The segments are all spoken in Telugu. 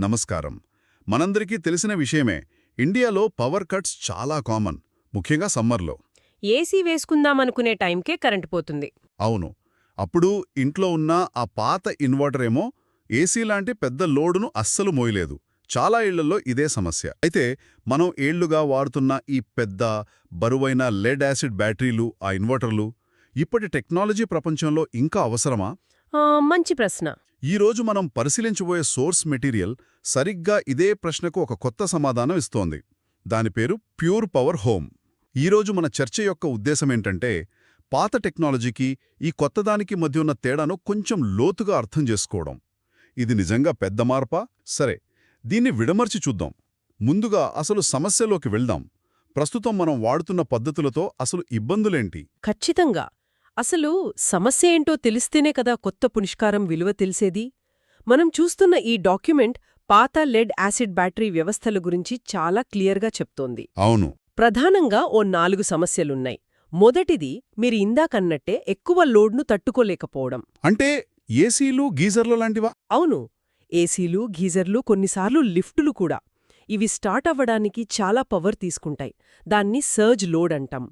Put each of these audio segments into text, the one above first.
నమస్కారం. మనందరికీ తెలిసిన విషయమే ఇండియాలో పవర్ కట్స్ చాలా కామన్ ముఖ్యంగా సమ్మర్లో. ఏసీ వేసుకుందామనుకునే టైంకే కరెంటు పోతుంది. అవును. అప్పుడు ఇంట్లో ఉన్న ఆ పాత ఇన్వర్టర్ ఏమో ఏసీ లాంటి పెద్ద లోడును అస్సలు మోయలేదు. చాలా ఇళ్ళలో ఇదే సమస్య. అయితే మనం ఏళ్ళుగా వాడుతున్న ఈ పెద్ద బరువైన లెడ్ యాసిడ్ బ్యాటరీలు ఆ ఇన్వర్టర్లు ఇప్పటి టెక్నాలజీ ప్రపంచంలో ఇంకా అవసరమా? మంచి ప్రశ్న. ఈరోజు మనం పరిశీలించబోయే సోర్స్ మెటీరియల్ సరిగ్గా ఇదే ప్రశ్నకు ఒక కొత్త సమాధానం ఇస్తోంది. దాని పేరు ప్యూర్ పవర్ హోమ్. ఈరోజు మన చర్చ యొక్క ఉద్దేశమేంటంటే పాత టెక్నాలజీకి ఈ కొత్తదానికి మధ్య ఉన్న తేడాను కొంచెం లోతుగా అర్థం చేసుకోవడం. ఇది నిజంగా పెద్ద మార్పా? సరే దీన్ని విడమర్చి చూద్దాం. ముందుగా అసలు సమస్యలోకి వెళ్దాం. ప్రస్తుతం మనం వాడుతున్న పద్ధతులతో అసలు ఇబ్బందులేంటి? ఖచ్చితంగా. అసలు సమస్య ఏంటో తెలిస్తేనే కదా కొత్త పునిష్కారం విలువ తెలిసేది? మనం చూస్తున్న ఈ డాక్యుమెంట్ పాత లెడ్ యాసిడ్ బ్యాటరీ వ్యవస్థల గురించి చాలా క్లియర్గా చెప్తోంది. అవును. ప్రధానంగా ఓ నాలుగు సమస్యలున్నాయి. మొదటిది మీరు ఇందాకన్నట్టే ఎక్కువ లోడ్ను తట్టుకోలేకపోవడం. అంటే ఏసీలు గీజర్లు లాంటివా? అవును. ఏసీలు గీజర్లు కొన్నిసార్లు లిఫ్టులు కూడా. ఇవి స్టార్ట్ అవ్వడానికి చాలా పవర్ తీసుకుంటాయి. దాన్ని సర్జ్ లోడ్ అంటాం.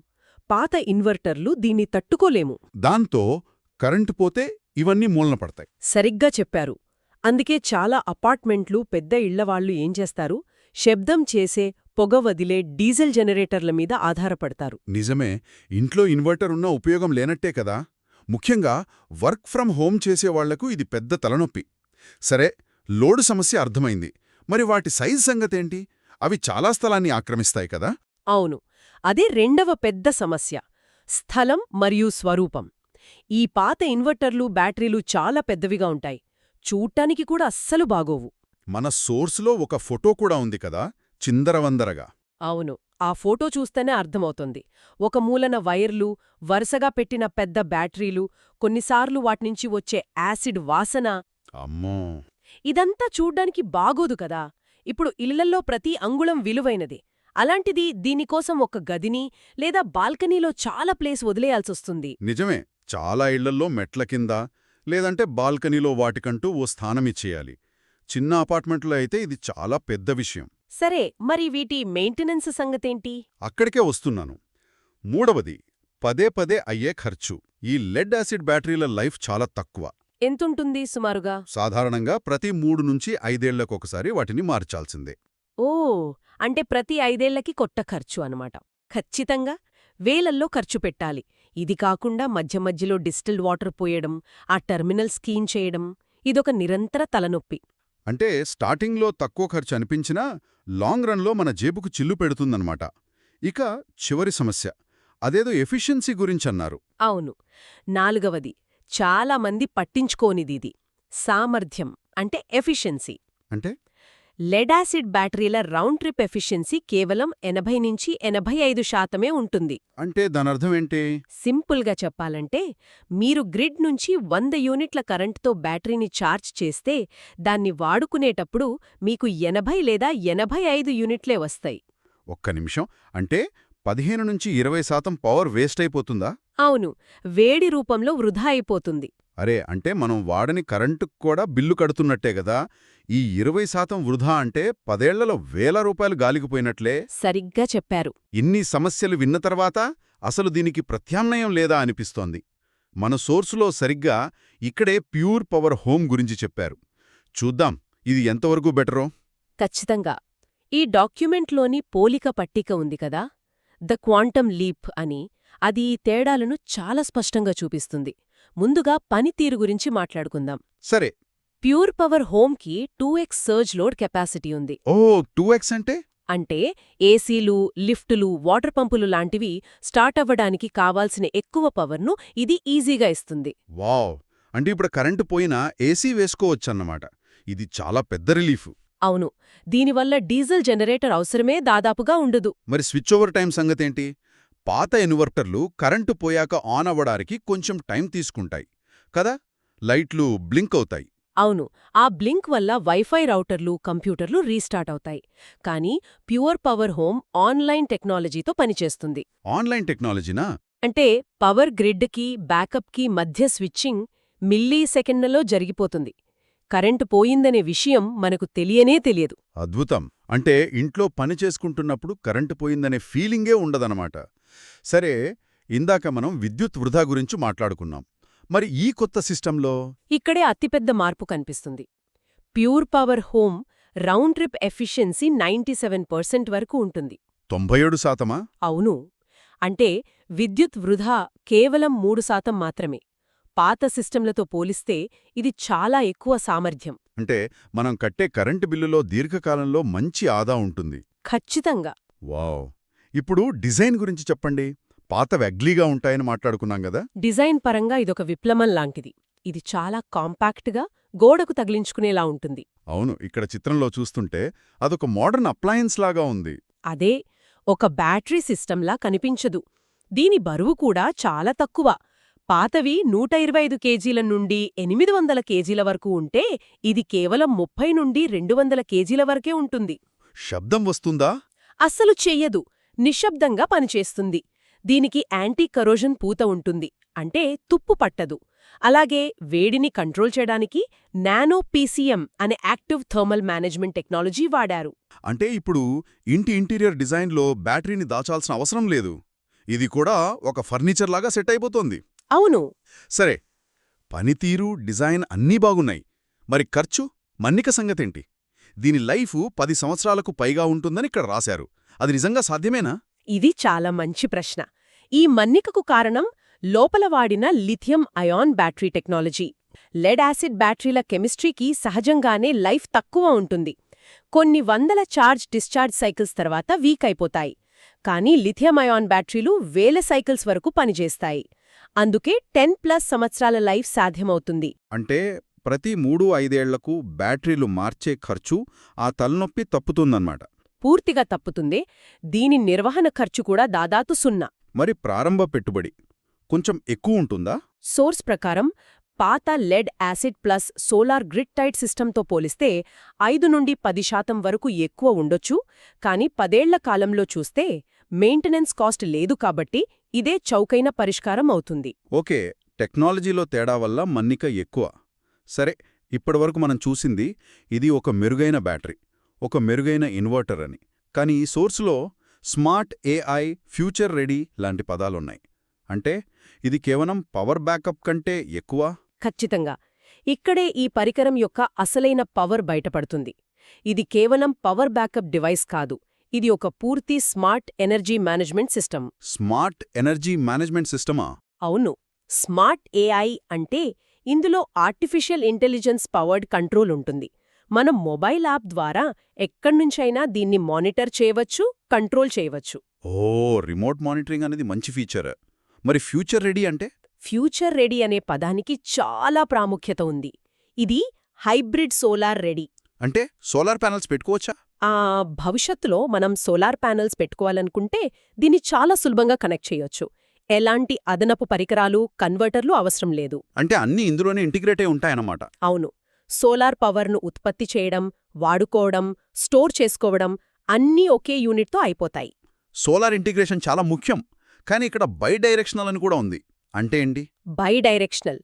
పాత ఇన్వర్టర్లు దీన్ని తట్టుకోలేము. దాంతో కరెంటు పోతే ఇవన్నీ మూలన పడతాయి సరిగ్గా చెప్పారు. అందుకే చాలా అపార్ట్మెంట్లు పెద్ద ఇళ్ళవాళ్ళు ఏం చేస్తారు? శబ్దం చేసే పొగ వదిలే డీజిల్ జనరేటర్ల మీద ఆధారపడతారు. నిజమే ఇంట్లో ఇన్వర్టర్ ఉన్న ఉపయోగం లేనట్టే కదా. ముఖ్యంగా వర్క్ ఫ్రం హోమ్ చేసేవాళ్ళకు ఇది పెద్ద తలనొప్పి. సరే లోడు సమస్య అర్థమైంది. మరి వాటి సైజ్ సంగతేంటి? అవి చాలా స్థలాన్ని ఆక్రమిస్తాయి కదా. అవును అదే రెండవ పెద్ద సమస్య స్థలం మరియు స్వరూపం. ఈ పాత ఇన్వర్టర్లు బ్యాటరీలు చాలా పెద్దవిగా ఉంటాయి. చూడ్డానికి కూడా అస్సలు బాగోవు. మన సోర్సులో ఒక ఫోటో కూడా ఉంది కదా చిందరవందరగా. అవును ఆ ఫోటో చూస్తేనే అర్థమవుతుంది. ఒక మూలన వైర్లు వరుసగా పెట్టిన పెద్ద బ్యాటరీలు కొన్నిసార్లు వాట్నుంచి వచ్చే యాసిడ్ వాసన. అమ్మో! ఇదంతా చూడ్డానికి బాగోదు కదా. ఇప్పుడు ఇళ్ళల్లో ప్రతి అంగుళం విలువైనది. అలాంటిది దీనికోసం ఒక గదిని లేదా బాల్కనీలో చాలా ప్లేస్ వదిలేయాల్సొస్తుంది. నిజమే. చాలా ఇళ్ళల్లో మెట్ల కింద లేదంటే బాల్కనీలో వాటికంటూ ఓ స్థానమిచ్చేయాలి చిన్న అపార్ట్మెంట్లో అయితే ఇది చాలా పెద్ద విషయం. సరే మరి వీటి మెయింటెనెన్స్ సంగతేంటి? అక్కడికే వస్తున్నాను. మూడవది పదే పదే అయ్యే ఖర్చు. ఈ లెడ్ యాసిడ్ బ్యాటరీల లైఫ్ చాలా తక్కువ. ఎంతుంటుంది సుమారుగా? సాధారణంగా ప్రతి మూడు నుంచి ఐదేళ్ళకొకసారి వాటిని మార్చాల్సిందే. ఓ అంటే ప్రతి ఐదేళ్ళకి కొత్త ఖర్చు అనమాట ఖచ్చితంగా వేలల్లో ఖర్చు పెట్టాలి. ఇది కాకుండా మధ్య మధ్యలో డిస్టిల్డ్ వాటర్ పోయడం ఆ టెర్మినల్స్ క్లీన్ చేయడం ఇదొక నిరంతర తలనొప్పి. అంటే స్టార్టింగ్లో తక్కువ ఖర్చు అనిపించినా లాంగ్ రన్లో మన జేబుకు చిల్లు పెడుతుందన్నమాట. ఇక చివరి సమస్య. అదేదో ఎఫిషియన్సీ గురించన్నారు. అవును. నాలుగవది. చాలా మంది పట్టించుకోనిదిది సామర్థ్యం. అంటే ఎఫిషియన్సీ. అంటే? లెడాసిడ్ బ్యాటరీల రౌండ్ ట్రిప్ ఎఫిషియన్సీ కేవలం ఎనభై నుంచి ఎనభై ఐదు శాతమే ఉంటుంది. అంటే దానర్థం ఏంటి? సింపుల్గా చెప్పాలంటే మీరు గ్రిడ్ నుంచి వంద యూనిట్ల కరెంటుతో బ్యాటరీని ఛార్జ్ చేస్తే దాన్ని వాడుకునేటప్పుడు మీకు ఎనభై లేదా ఎనభై ఐదు యూనిట్లే వస్తాయి. ఒక్క నిమిషం. అంటే పదిహేను నుంచి ఇరవై శాతం పవర్ వేస్ట్ అయిపోతుందా? అవును. వేడి రూపంలో వృధా అయిపోతుంది. అరే అంటే మనం వాడని కరెంటుకు కూడా బిల్లు కడుతున్నట్టే గదా? ఈ ఇరవై శాతం వృధా అంటే పదేళ్ళలో వేల రూపాయలు గాలిగిపోయినట్లే సరిగ్గా చెప్పారు. ఇన్ని సమస్యలు విన్న తర్వాత అసలు దీనికి ప్రత్యామ్నాయం లేదా అనిపిస్తోంది. మన సోర్సులో సరిగ్గా ఇక్కడే ప్యూర్ పవర్ హోమ్ గురించి చెప్పారు. చూద్దాం ఇది ఎంతవరకు బెటరో? ఖచ్చితంగా. ఈ డాక్యుమెంట్లోని పోలిక పట్టిక ఉంది కదా? ద క్వాంటమ్ లీప్ అని అది ఈ తేడాలను చాలా స్పష్టంగా చూపిస్తుంది. ముందుగా పనితీరు గురించి మాట్లాడుకుందాం. సరే. Pure power హోమ్కి two X surge load capacity ఉంది. ఓ టూ ఎక్స్ అంటే? అంటే ఏసీలు లిఫ్టులు వాటర్ పంపులు లాంటివి స్టార్ట్ అవ్వడానికి కావాల్సిన ఎక్కువ పవర్ను ఇది ఈజీగా ఇస్తుంది. వావ్! అంటే ఇప్పుడు కరెంటు పోయినా ఏసీ వేసుకోవచ్చన్నమాట. ఇది చాలా పెద్ద రిలీఫ్. అవును. దీనివల్ల డీజిల్ జనరేటర్ అవసరమే దాదాపుగా ఉండదు. మరి స్విచ్ ఓవర్ టైం సంగతేంటి? పాత ఇన్వర్టర్లు కరెంటు పోయాక ఆన్ అవ్వడానికి కొంచెం టైం తీసుకుంటాయి కదా? లైట్లు బ్లింక్ అవుతాయి. అవును ఆ బ్లింక్ వల్ల వైఫై రౌటర్లు కంప్యూటర్లు రీస్టార్ట్ అవుతాయి. కానీ ప్యూర్ పవర్ హోమ్ ఆన్లైన్ టెక్నాలజీతో పనిచేస్తుంది. ఆన్లైన్ టెక్నాలజీనా? అంటే పవర్ గ్రిడ్కి బ్యాకప్కి మధ్య స్విచ్చింగ్ మిల్లీ సెకండ్లలో జరిగిపోతుంది. కరెంటు పోయిందనే విషయం మనకు తెలియనే తెలియదు. అద్భుతం. అంటే ఇంట్లో పని చేసుకుంటున్నప్పుడు కరెంటు పోయిందనే ఫీలింగే ఉండదనమాట సరే ఇందాక మనం విద్యుత్ వృధా గురించి మాట్లాడుకున్నాం. మరి ఈ కొత్త సిస్టంలో? ఇక్కడే అతిపెద్ద మార్పు కనిపిస్తుంది. Pure power home round trip efficiency ninety seven percent వరకు ఉంటుంది. తొంభై ఏడు శాతమా? అవును. అంటే విద్యుత్ వృధా కేవలం మూడు శాతం మాత్రమే. పాత సిస్టంలతో పోలిస్తే ఇది చాలా ఎక్కువ సామర్థ్యం. అంటే మనం కట్టే కరెంటు బిల్లులో దీర్ఘకాలంలో మంచి ఆదా ఉంటుంది. ఖచ్చితంగా. వావ్. ఇప్పుడు డిజైన్ గురించి చెప్పండి. పాతవి అగ్లీగా ఉంటాయని మాట్లాడుకున్నాం కదా. డిజైన్ పరంగా ఇదొక విప్లవం లాంటిది. ఇది చాలా కాంపాక్ట్గా గోడకు తగిలించుకునేలా ఉంటుంది. అవును ఇక్కడ చిత్రంలో చూస్తుంటే అదొక మోడర్న్ అప్లయన్స్ లాగా ఉంది. అదే ఒక బ్యాటరీ సిస్టంలా కనిపించదు. దీని బరువు కూడా చాలా తక్కువ. పాతవి నూట ఇరవై ఐదు కేజీల నుండి ఎనిమిది వందల కేజీల వరకు ఉంటే ఇది కేవలం ముప్పై నుండి రెండు వందల కేజీల వరకే ఉంటుంది. శబ్దం వస్తుందా? అస్సలు చెయ్యదు. నిశ్శబ్దంగా పనిచేస్తుంది. దీనికి యాంటీ కరోజన్ పూత ఉంటుంది. అంటే తుప్పు పట్టదు. అలాగే వేడిని కంట్రోల్ చేయడానికి నానో పీసీఎం అనే యాక్టివ్ థర్మల్ మేనేజ్మెంట్ టెక్నాలజీ వాడారు. అంటే ఇప్పుడు ఇంటి ఇంటీరియర్ డిజైన్లో బ్యాటరీని దాచాల్సిన అవసరం లేదు. ఇది కూడా ఒక ఫర్నిచర్ లాగా సెట్ అయిపోతోంది. అవును. సరే పనితీరు డిజైన్ అన్నీ బాగున్నాయి. మరి ఖర్చు మన్నిక సంగతేంటి? దీని లైఫ్ పది సంవత్సరాలకు పైగా ఉంటుందని ఇక్కడ రాశారు. అది నిజంగా సాధ్యమేనా? ఇది చాలా మంచి ప్రశ్న. ఈ మన్నికకు కారణం లోపల వాడిన lithium ion battery technology. Lead acid బ్యాటరీల కెమిస్ట్రీకి సహజంగానే లైఫ్ తక్కువ ఉంటుంది. కొన్ని వందల చార్జ్ డిశ్చార్జ్ సైకిల్స్ తర్వాత వీక్ అయిపోతాయి. కానీ లిథియం అయాన్ బ్యాటరీలు వేల సైకిల్స్ వరకు పనిచేస్తాయి. అందుకే టెన్ ప్లస్ సంవత్సరాల లైఫ్ సాధ్యమవుతుంది. అంటే ప్రతి మూడు ఐదేళ్ళకు బ్యాటరీలు మార్చే ఖర్చు ఆ తలనొప్పి తప్పుతుందన్నమాట. పూర్తిగా తప్పుతుందే. దీని నిర్వహణ ఖర్చు కూడా దాదాపు సున్నా. మరి ప్రారంభ పెట్టుబడి కొంచెం ఎక్కువ ఉంటుందా? సోర్స్ ప్రకారం పాత lead acid plus solar grid tied సిస్టంతో పోలిస్తే ఐదు నుండి పది శాతం వరకు ఎక్కువ ఉండొచ్చు. కానీ పదేళ్ళ కాలంలో చూస్తే మెయింటెనెన్స్ కాస్ట్ లేదు కాబట్టి ఇదే చౌకైన పరిష్కారం అవుతుంది. ఓకే టెక్నాలజీలో తేడా వల్ల మన్నిక ఎక్కువ. సరే ఇప్పటివరకు మనం చూసింది ఇది ఒక మెరుగైన బ్యాటరీ ఒక మెరుగైన ఇన్వర్టర్ అని. కానీ ఈ సోర్సులో స్మార్ట్ ఏఐ ఫ్యూచర్ రెడీ లాంటి పదాలున్నాయి. అంటే ఇది కేవలం పవర్ బ్యాకప్ కంటే ఎక్కువ? ఖచ్చితంగా. ఇక్కడే ఈ పరికరం యొక్క అసలైన పవర్ బయటపడుతుంది. ఇది కేవలం పవర్ బ్యాకప్ డివైస్ కాదు ఇది ఒక పూర్తి smart energy management system. Smart energy management సిస్టమా? అవును. స్మార్ట్ ఏఐ అంటే ఇందులో ఆర్టిఫిషియల్ ఇంటెలిజెన్స్ పవర్డ్ కంట్రోల్ ఉంటుంది. మనం మొబైల్ యాప్ ద్వారా ఎక్కడ్నుంచైనా దీన్ని మానిటర్ చేయవచ్చు కంట్రోల్ చేయవచ్చు. ఓ రిమోట్ మానిటరింగ్ అనేది మంచి ఫీచర్. మరి ఫ్యూచర్ రెడీ అంటే? ఫ్యూచర్ రెడీ అనే పదానికి చాలా ప్రాముఖ్యత ఉంది. ఇది హైబ్రిడ్ సోలార్ రెడీ. అంటే సోలార్ ప్యానెల్స్ పెట్టుకోవచ్చా? ఆ భవిష్యత్తులో మనం సోలార్ ప్యానెల్స్ పెట్టుకోవాలనుకుంటే దీన్ని చాలా సులభంగా కనెక్ట్ చేయొచ్చు. ఎలాంటి అదనపు పరికరాలు కన్వర్టర్లు అవసరం లేదు. అంటే అన్నీ ఇందులోనే ఇంటిగ్రేట్ అయి ఉంటాయన్నమాట. అవును. సోలార్ పవర్ను ఉత్పత్తి చేయడం వాడుకోవడం స్టోర్ చేసుకోవడం అన్నీ ఒకే యూనిట్తో అయిపోతాయి. సోలార్ ఇంటిగ్రేషన్ చాలా ముఖ్యం. కానీ ఇక్కడ బై డైరెక్షనల్ అని కూడా ఉంది. అంటే ఏంటి? బైడైరెక్షనల్.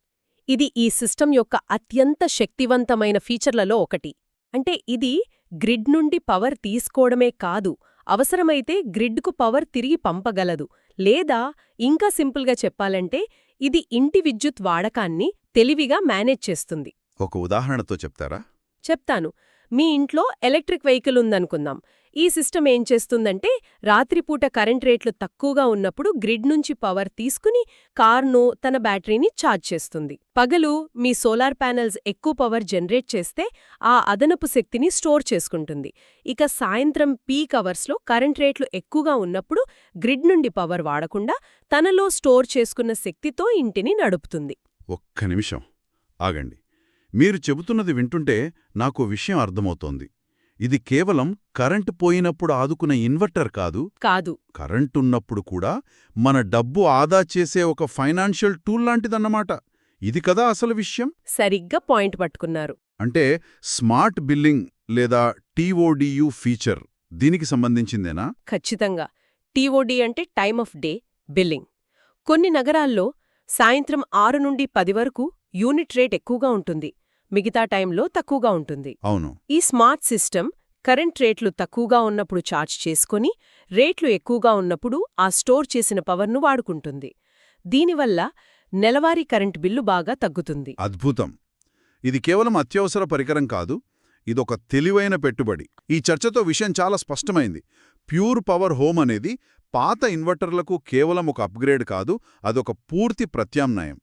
ఇది ఈ సిస్టమ్ యొక్క అత్యంత శక్తివంతమైన ఫీచర్లలో ఒకటి. అంటే ఇది గ్రిడ్ నుండి పవర్ తీసుకోవడమే కాదు అవసరమైతే గ్రిడ్కు పవర్ తిరిగి పంపగలదు. లేదా ఇంకా సింపుల్గా చెప్పాలంటే ఇది ఇంటి విద్యుత్ వాడకాన్ని తెలివిగా మేనేజ్ చేస్తుంది. ఒక ఉదాహరణతో చెప్తారా? చెప్తాను. మీ ఇంట్లో ఎలక్ట్రిక్ వెహికల్ ఉందనుకుందాం. ఈ సిస్టమ్ ఏం చేస్తుందంటే రాత్రిపూట కరెంట్ రేట్లు తక్కువగా ఉన్నప్పుడు గ్రిడ్ నుంచి పవర్ తీసుకుని కార్ను తన బ్యాటరీని ఛార్జ్ చేస్తుంది. పగలు మీ సోలార్ ప్యానెల్స్ ఎక్కువ పవర్ జనరేట్ చేస్తే ఆ అదనపు శక్తిని స్టోర్ చేసుకుంటుంది. ఇక సాయంత్రం పీక్ అవర్స్లో కరెంట్ రేట్లు ఎక్కువగా ఉన్నప్పుడు గ్రిడ్ నుండి పవర్ వాడకుండా తనలో స్టోర్ చేసుకున్న శక్తితో ఇంటిని నడుపుతుంది. ఒక్క నిమిషం. ఆగండి. మీరు చెబుతున్నది వింటుంటే నాకు విషయం అర్థమవుతోంది. ఇది కేవలం కరెంటు పోయినప్పుడు ఆదుకున్న ఇన్వర్టర్ కాదు. కాదు. కరెంటున్నప్పుడు కూడా మన డబ్బు ఆదా చేసే ఒక ఫైనాన్షియల్ టూల్ లాంటిదన్నమాట. ఇది కదా అసలు విషయం? సరిగ్గా పాయింట్ పట్టుకున్నారు. అంటే స్మార్ట్ బిల్లింగ్ లేదా టీఓడియు ఫీచర్ దీనికి సంబంధించిందేనా? ఖచ్చితంగా. టీఓడి అంటే టైమ్ ఆఫ్ డే బిల్లింగ్. కొన్ని నగరాల్లో సాయంత్రం ఆరు నుండి పది వరకు యూనిట్ రేట్ ఎక్కువగా ఉంటుంది. మిగతా టైంలో తక్కువగా ఉంటుంది. అవును. ఈ స్మార్ట్ సిస్టమ్ కరెంట్ రేట్లు తక్కువగా ఉన్నప్పుడు ఛార్జ్ చేసుకొని రేట్లు ఎక్కువగా ఉన్నప్పుడు ఆ స్టోర్ చేసిన పవర్ను వాడుకుంటుంది. దీనివల్ల నెలవారీ కరెంట్ బిల్లు బాగా తగ్గుతుంది. అద్భుతం. ఇది కేవలం అత్యవసర పరికరం కాదు ఇదొక తెలివైన పెట్టుబడి. ఈ చర్చతో విషయం చాలా స్పష్టమైంది. ప్యూర్ పవర్ హోమ్ అనేది పాత ఇన్వర్టర్లకు కేవలం ఒక అప్గ్రేడ్ కాదు అదొక పూర్తి ప్రత్యామ్నాయం.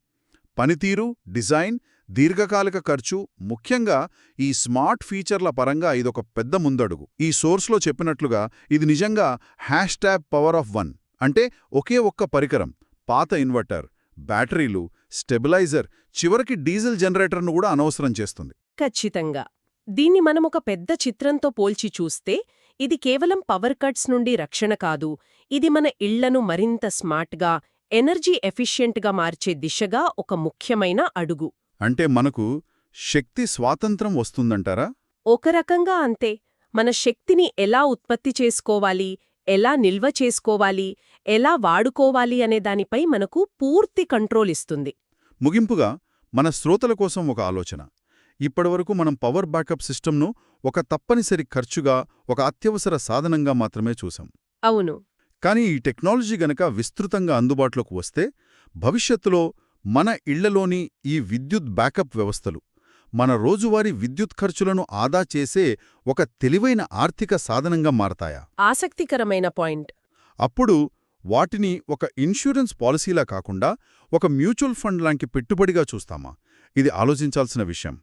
పనితీరు డిజైన్ దీర్ఘకాలిక ఖర్చు ముఖ్యంగా ఈ స్మార్ట్ ఫీచర్ల పరంగా ఇదొక పెద్ద ముందడుగు. ఈ సోర్స్లో చెప్పినట్లుగా ఇది నిజంగా హ్యాష్ పవర్ ఆఫ్ వన్. అంటే ఒకే ఒక్క పరికరం పాత ఇన్వర్టర్ బ్యాటరీలు స్టెబిలైజర్ చివరికి డీజిల్ జనరేటర్ను కూడా అనవసరం చేస్తుంది. ఖచ్చితంగా. దీన్ని మనం ఒక పెద్ద చిత్రంతో పోల్చి చూస్తే ఇది కేవలం పవర్ కట్స్ నుండి రక్షణ కాదు ఇది మన ఇళ్ళను మరింత స్మార్ట్గా ఎనర్జీ ఎఫిషియెంట్గా మార్చే దిశగా ఒక ముఖ్యమైన అడుగు. అంటే మనకు శక్తి స్వాతంత్రం వస్తుందంటారా? ఒక రకంగా అంతే. మన శక్తిని ఎలా ఉత్పత్తి చేసుకోవాలి ఎలా నిల్వ చేసుకోవాలి ఎలా వాడుకోవాలి అనే దానిపై మనకు పూర్తి కంట్రోల్ ఇస్తుంది. ముగింపుగా మన శ్రోతల కోసం ఒక ఆలోచన. ఇప్పటివరకు మనం పవర్ బ్యాకప్ సిస్టమ్ను ఒక తప్పనిసరి ఖర్చుగా ఒక అత్యవసర సాధనంగా మాత్రమే చూసాం అవును. కానీ ఈ టెక్నాలజీ గనక విస్తృతంగా అందుబాటులోకి వస్తే భవిష్యత్తులో మన ఇళ్ళలోని ఈ విద్యుత్ బ్యాకప్ వ్యవస్థలు మన రోజువారీ విద్యుత్ ఖర్చులను ఆదా చేసే ఒక తెలివైన ఆర్థిక సాధనంగా మారతాయా? ఆసక్తికరమైన పాయింట్. అప్పుడు వాటిని ఒక ఇన్సూరెన్స్ పాలసీలా కాకుండా ఒక మ్యూచువల్ ఫండ్ లాంటి పెట్టుబడిగా చూస్తామా? ఇది ఆలోచించాల్సిన విషయం.